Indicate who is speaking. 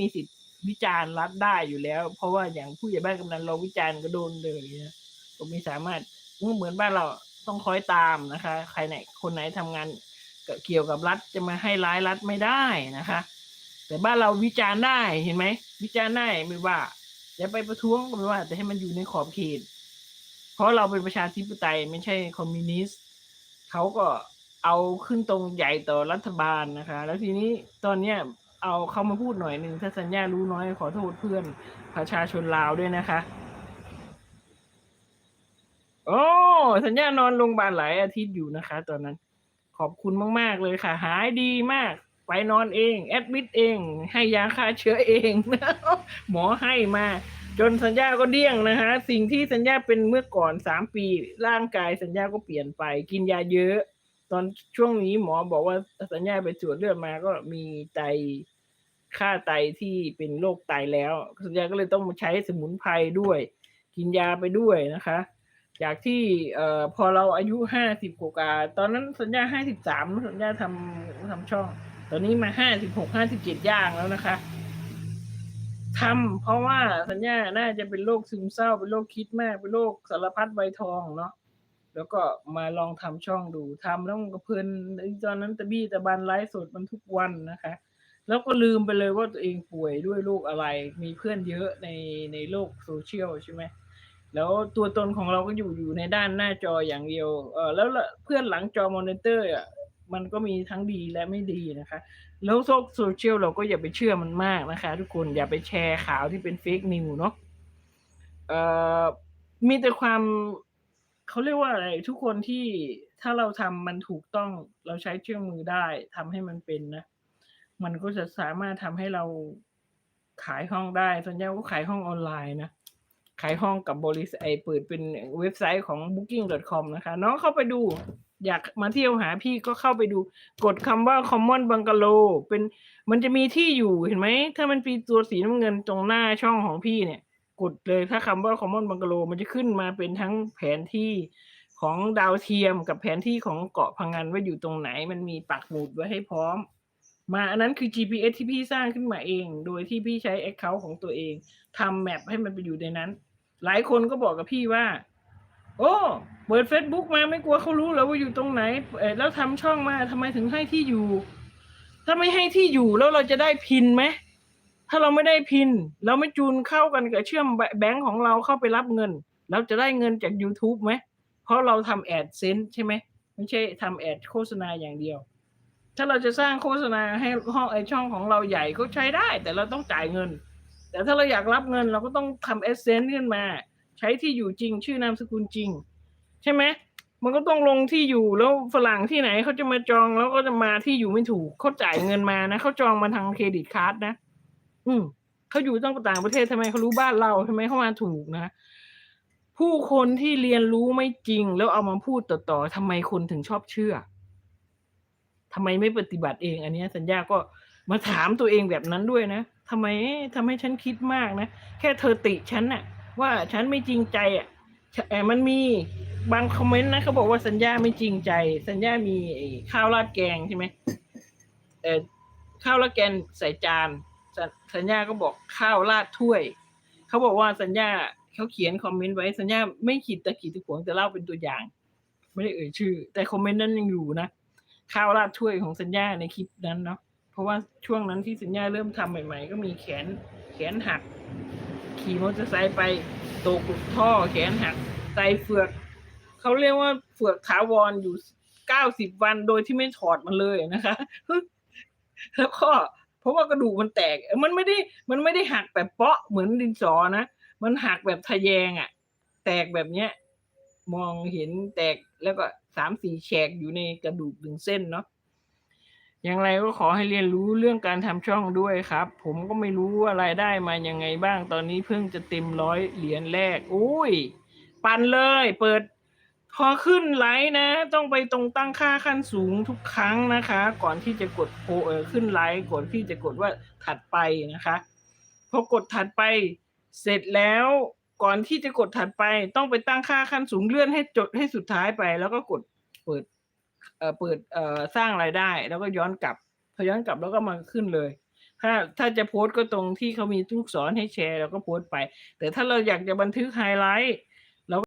Speaker 1: มีสิทธิ์วิจารณ์รัฐได้อยู่แล้ว เพราะว่าอย่างผู้ใหญ่บ้านกำนันเราวิจารณ์ก็โดนเลยนะก็ไม่สามารถเหมือนบ้านเราต้องคอยตามนะคะ ใครไหนคนไหนทำงานเกี่ยวกับรัฐจะมาให้ร้ายรัฐไม่ได้นะคะ แต่บ้านเราวิจารณ์ได้เห็นไหมวิจารณ์ได้ไม่ว่าจะไปประท้วงก็ไม่ว่า แต่ให้มันอยู่ในขอบเขต เพราะเราเป็นประชาธิปไตยไม่ใช่คอมมิวนิสต์เขาก็เอาขึ้นตรงใหญ่ต่อรัฐบาลนะคะ แล้วทีนี้ตอนเนี้ย เอาเขามาพูดหน่อยหนึ่งถ้าสัญญารู้น้อยขอโทษเพื่อนประชาชนลาวด้วยนะคะ โอ้สัญญานอนโรงพยาบาลหลายอาทิตย์อยู่นะคะ ตอนนั้น ขอบคุณมาก ๆ เลยค่ะ หายดีมาก ไปนอนเอง แอดมิดเอง ให้ยาฆ่าเชื้อเองหมอให้มาจนสัญญาก็เดี้ยงนะคะสิ่งที่สัญญาเป็นเมื่อก่อนสามปี ร่างกายสัญญาก็เปลี่ยนไป กินยาเยอะ ตอนช่วงนี้หมอบอกว่าสัญญาไปตรวจเลือดมาก็มีไตค่าไตที่เป็นโรคไตแล้ว สัญญาก็เลยต้องมาใช้สมุนไพรด้วย กินยาไปด้วยนะคะ จากที่เอ่อพอเราอายุห้าสิบกว่าตอนนั้นสัญญาห้าสิบสามสัญญาทำทำช่อง ตอนนี้มาห้าสิบหกห้าสิบเจ็ดย่างแล้วนะคะทำเพราะว่าสัญญาน่าจะเป็นโรคซึมเศร้าเป็นโรคคิดมากเป็นโรคสารพัดใบทองเนาะ แล้วก็มาลองทำช่องดูทำแล้วมันก็เพลินตอนนั้นตะบี้ตะบันไลฟ์สดมันทุกวันนะคะ แล้วก็ลืมไปเลยว่าตัวเองป่วยด้วยโรคอะไร มีเพื่อนเยอะในในโลกโซเชียลใช่ไหมแล้วตัวตนของเราก็อยู่อยู่ในด้านหน้าจออย่างเดียวเออแล้วเพื่อนหลังจอมอนิเตอร์อะมันก็มีทั้งดีและไม่ดีนะคะ แล้วโซโซเชียลเราก็อย่าไปเชื่อมันมากนะคะ ทุกคนอย่าไปแชร์ข่าวที่เป็นเฟกนิวเนาะเอ่อมีแต่ความ เขาเรียกว่าอะไรทุกคนที่ถ้าเราทำมันถูกต้องเราใช้เครื่องมือได้ทำให้มันเป็นนะ มันก็จะสามารถทำให้เราขายห้องได้ส่วนใหญ่ก็ขายห้องออนไลน์นะขายห้องกับบริษัทไอเปิดเป็นเว็บไซต์ของ booking.com นะคะ น้องเข้าไปดู อยากมาเที่ยวหาพี่ก็เข้าไปดู กดคำว่า common bungalow เป็นมันจะมีที่อยู่เห็นไหม ถ้ามันมีตัวสีน้ำเงินตรงหน้าช่องของพี่เนี่ย ดเลยถ้าคำว่า common bungalow มันจะขึ้นมาเป็นทั้งแผนที่ของดาวเทียมกับแผนที่ของเกาะพังงานว่าอยู่ตรงไหน มันมีปักหมุดไว้ให้พร้อม มาอันนั้นคือ GPS ที่พี่สร้างขึ้นมาเอง โดยที่พี่ใช้ Account ของตัวเองทำแมปให้มันไปอยู่ในนั้น หลายคนก็บอกกับพี่ว่า โอ้เปิด Facebook มาไม่กลัวเขารู้แล้วว่าอยู่ตรงไหนเอแล้วทำช่องมาทำไมถึงให้ที่อยู่ ถ้าไม่ให้ที่อยู่แล้วเราจะได้พินไหม ถ้าเราไม่ได้พิน เราไม่จูนเข้ากันกับเชื่อมแบงค์ของเราเข้าไปรับเงิน เราจะได้เงินจาก YouTube ไหม เพราะเราทำแอดเซนใช่ไหม ไม่ใช่ทำแอดโฆษณาอย่างเดียว ถ้าเราจะสร้างโฆษณาให้ห้องไอช่องของเราใหญ่ก็ใช้ได้ แต่เราต้องจ่ายเงิน แต่ถ้าเราอยากรับเงินเราก็ต้องทำเอดเซนขึ้นมา ใช้ที่อยู่จริง ชื่อนามสกุลจริง ใช่ไหมมันก็ต้องลงที่อยู่แล้วฝรั่งที่ไหนเขาจะมาจองแล้วก็จะมาที่อยู่ไม่ถูกเขาจ่ายเงินมานะเขาจองมาทางเครดิตการ์ดนะ อืมเขาอยู่ต้องต่างประเทศทำไมเขารู้บ้านเราทำไมเขามาถูกนะ ผู้คนที่เรียนรู้ไม่จริง แล้วเอามาพูดต่อๆทำไมคนถึงชอบเชื่อทำไมไม่ปฏิบัติเอง อันนี้สัญญาก็มาถามตัวเองแบบนั้นด้วยนะทำไมทำให้ฉันคิดมากนะ แค่เธอติฉันน่ะ ว่าฉันไม่จริงใจอะแอบมันมีบางคอมเมนต์นะเขาบอกว่าสัญญาไม่จริงใจ สัญญามีข้าวราดแกงใช่ไหมเออข้าวราดแกงใส่จาน สัญญาก็บอกข้าวราดถ้วย เขาบอกว่าสัญญาเขาเขียนคอมเมนต์ไว้สัญญาไม่ขีดตะขีดตะขวงแต่เล่าเป็นตัวอย่าง ไม่ได้เอ่ยชื่อ แต่คอมเมนต์นั้นยังอยู่นะ ข้าวราดถ้วยของสัญญาในคลิปนั้นเนาะเพราะว่าช่วงนั้นที่สัญญาเริ่มทำใหม่ ๆ ก็มีแขนแขนหัก ขี่มอเตอร์ไซค์ไปตกท่อแขนหักไตเฟือกเขาเรียกว่าเฟือกถาวรอยู่เก้าสิบวันโดยที่ไม่ถอดมันเลยนะคะ แล้วก็ เพราะว่ากระดูกมันแตก มันไม่ได้มันไม่ได้หักแบบเปาะเหมือนดินสอนะมันหักแบบทะแยงอะ่ะ แตกแบบเนี้ย มองเห็นแตกแล้วก็สามสี่แฉกอยู่ในกระดูกถึงเส้นเนาะอย่างไรก็ขอให้เรียนรู้เรื่องการทำช่องด้วยครับ ผมก็ไม่รู้ว่ารายได้มายังไงบ้างตอนนี้เพิ่งจะเต็มร้อยเหรียญแรก อุ้ย ปันเลย เปิด พอขึ้นไลค์นะ ต้องไปตรงตั้งค่าขั้นสูงทุกครั้งนะคะ ก่อนที่จะกดโพเออขึ้นไลค์ก่อนที่จะกดว่าถัดไปนะคะพอกดถัดไปเสร็จแล้วก่อนที่จะกดถัดไป ต้องไปตั้งค่าขั้นสูงเลื่อนให้จดให้สุดท้ายไป แล้วก็กดเปิดเอ่อเปิดเอ่อสร้างรายได้ แล้วก็ย้อนกลับพอย้อนกลับแล้วก็มาขึ้นเลย ถ้าถ้าจะโพสต์ก็ตรงที่เขามีลูกศรให้แชร์เราก็โพสต์ไป แต่ถ้าเราอยากจะบันทึกไฮไลท์